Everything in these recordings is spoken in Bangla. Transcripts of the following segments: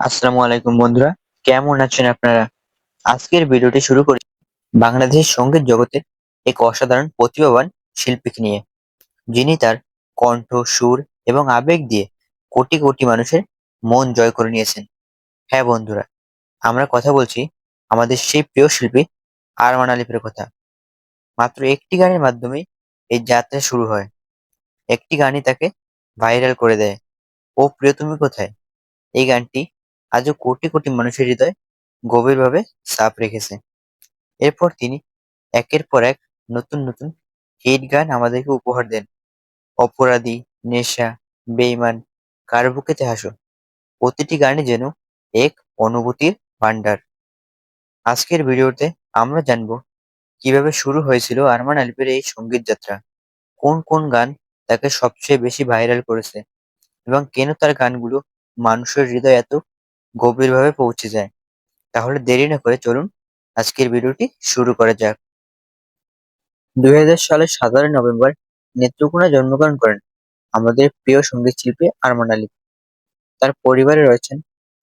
আসসালামু আলাইকুম বন্ধুরা, কেমন আছেন আপনারা? আজকের ভিডিওটি শুরু করি বাংলাদেশের সংগীত জগতের এক অসাধারণ প্রতিভাবান শিল্পীকে নিয়ে, যিনি তার কণ্ঠ, সুর এবং আবেগ দিয়ে কোটি কোটি মানুষের মন জয় করে নিয়েছেন। হ্যাঁ বন্ধুরা, আমরা কথা বলছি আমাদের সেই প্রিয় শিল্পী আরমান আলিফের কথা। মাত্র একটি গানের মাধ্যমেই এই যাত্রা শুরু হয়। একটি গানই তাকে ভাইরাল করে দেয়। ও প্রিয় তুমি কোথায়? এই গানটি আজও কোটি কোটি মানুষের হৃদয়ে গভীরভাবে ছাপ রেখেছে। এরপর তিনি একের পর এক নতুন নতুন হিট গান আমাদেরকে উপহার দেন। অপরাধী, নেশা বেঈমান কার বুকেতে হাসো, প্রতিটি গানই যেন এক অনুভূতির ভান্ডার আজকের ভিডিওতে আমরা জানব কীভাবে শুরু হয়েছিল আরমান আলিফের এই সংগীত যাত্রা, কোন কোন গান তাকে সবচেয়ে বেশি ভাইরাল করেছে, এবং কেন তার গানগুলো মানুষের হৃদয় এত গভীরভাবে পৌঁছে যায়। তাহলে দেরি না করে চলুন আজকের ভিডিওটি শুরু করা যাক। দুই হাজার সালের সাতারোই নভেম্বর নেত্রকোনায় জন্মগ্রহণ করেন আমাদের প্রিয় সংগীত শিল্পী আরমান আলী। তার পরিবারে রয়েছেন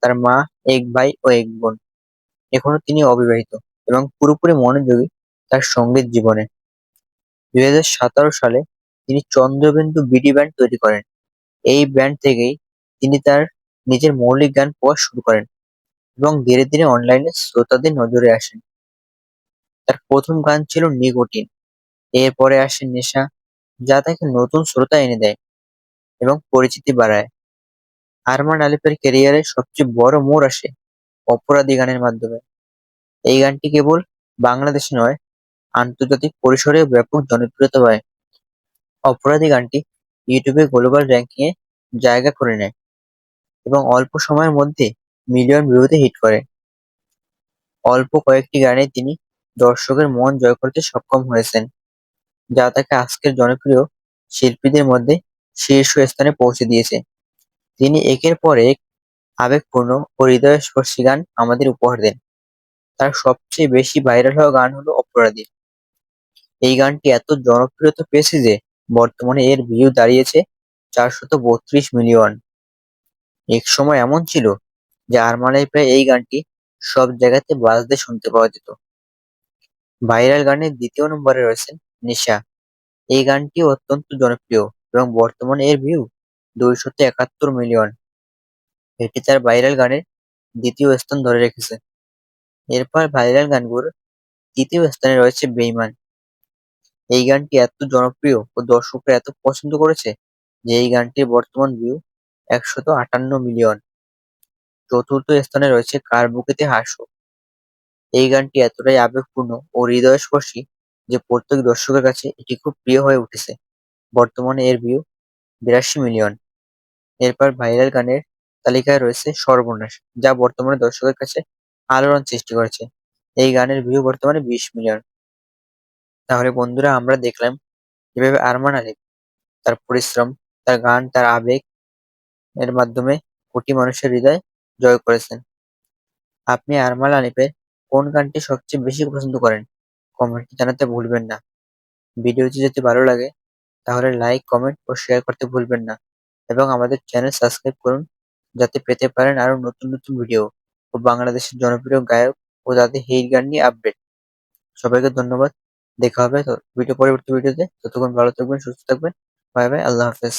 তার মা, এক ভাই ও এক বোন। এখনও তিনি অবিবাহিত এবং পুরোপুরি মনোযোগী তার সংগীত জীবনে। দুই হাজার সতেরো সালে তিনি চন্দ্রবিন্দু বিডি ব্যান্ড তৈরি করেন। এই ব্যান্ড থেকেই তিনি তার নিজের মৌলিক গান পাওয়া শুরু করেন এবং ধীরে ধীরে অনলাইনে শ্রোতাদের নজরে আসেন। তার প্রথম গান ছিল নিকোটিন। এরপরে আসে নেশা, যা তাকে নতুন শ্রোতা এনে দেয় এবং পরিচিতি বাড়ায়। আরমান আলিফের ক্যারিয়ারের সবচেয়ে বড় মোড় আসে অপরাধী গানের মাধ্যমে। এই গানটি কেবল বাংলাদেশে নয়, আন্তর্জাতিক পরিসরে ব্যাপক জনপ্রিয়তা পায়। অপরাধী গানটি ইউটিউবে গ্লোবাল র্যাঙ্কিংয়ে জায়গা করে নেয়। এবং অল্প সময়ের মধ্যে মিলিয়ন ভিউতে হিট করে। অল্প কয়েকটি গানে তিনি দর্শকের মন জয় করতে সক্ষম হয়েছেন, যা তাকে আজকের জনপ্রিয় শিল্পীদের মধ্যে শীর্ষ স্থানে পৌঁছে দিয়েছে। তিনি একের পর এক আবেগপূর্ণ ও হৃদয়স্পর্শী গান আমাদের উপহার দেন। তার সবচেয়ে বেশি ভাইরাল হওয়া গান হলো অপরাধী। এই গানটি এত জনপ্রিয়তা পেয়েছে যে বর্তমানে এর ভিউ দাঁড়িয়েছে চারশত বত্রিশ মিলিয়ন। এক সময় এমন ছিল যে আরমানের প্রায় এই গানটি সব জায়গাতে বাজতে শুনতে পাওয়া যেত। ভাইরাল গানের দ্বিতীয় নম্বরে রয়েছেন নিশা। এই গানটি অত্যন্ত জনপ্রিয় এবং বর্তমানে এর ভিউ দুইশত একাত্তর মিলিয়ন। এটি তার ভাইরাল গানের দ্বিতীয় স্থান ধরে রেখেছে। এরপর ভাইরাল গানগুলোর তৃতীয় স্থানে রয়েছে বেইমান। এই গানটি এত জনপ্রিয় ও দর্শকরা এত পছন্দ করেছে যে এই গানটির বর্তমান ভিউ একশত আটান্ন মিলিয়ন। চতুর্থ স্থানে রয়েছে কার বুকেতে হাসো? এই গানটি এতটাই আবেগপূর্ণ ও হৃদয়স্পর্শী যে প্রত্যেক দর্শকের কাছে এটি খুব প্রিয় হয়ে উঠেছে। বর্তমানে এর ভিউ বিরাশি মিলিয়ন। এরপর ভাইরাল গানের তালিকায় রয়েছে সর্বনাশ, যা বর্তমানে দর্শকের কাছে আলোড়ন সৃষ্টি করেছে। এই গানের ভিউ বর্তমানে বিশ মিলিয়ন। তাহলে বন্ধুরা, আমরা দেখলাম কীভাবে আরমান আলী তার পরিশ্রম, তার গান, তার আবেগ এর মাধ্যমে কোটি মানুষের হৃদয় জয় করেছেন। আপনি আরমান আলিফের কোন গানটি সবচেয়ে বেশি পছন্দ করেন? কমেন্টে জানাতে ভুলবেন না। ভিডিওটি যদি ভালো লাগে, তাহলে লাইক কমেন্ট ও শেয়ার করতে ভুলবেন না। এবং আমাদের চ্যানেল সাবস্ক্রাইব করুন, যাতে পেতে পারেন আরও নতুন নতুন ভিডিও ও বাংলাদেশের জনপ্রিয় গায়ক ও তাদের হিট গান নিয়ে আপডেট সবাইকে ধন্যবাদ। দেখা হবে ভিডিও পরবর্তী ভিডিওতে ততক্ষণ ভালো থাকবেন, সুস্থ থাকবেন। বাই বাই আল্লাহ হাফেজ।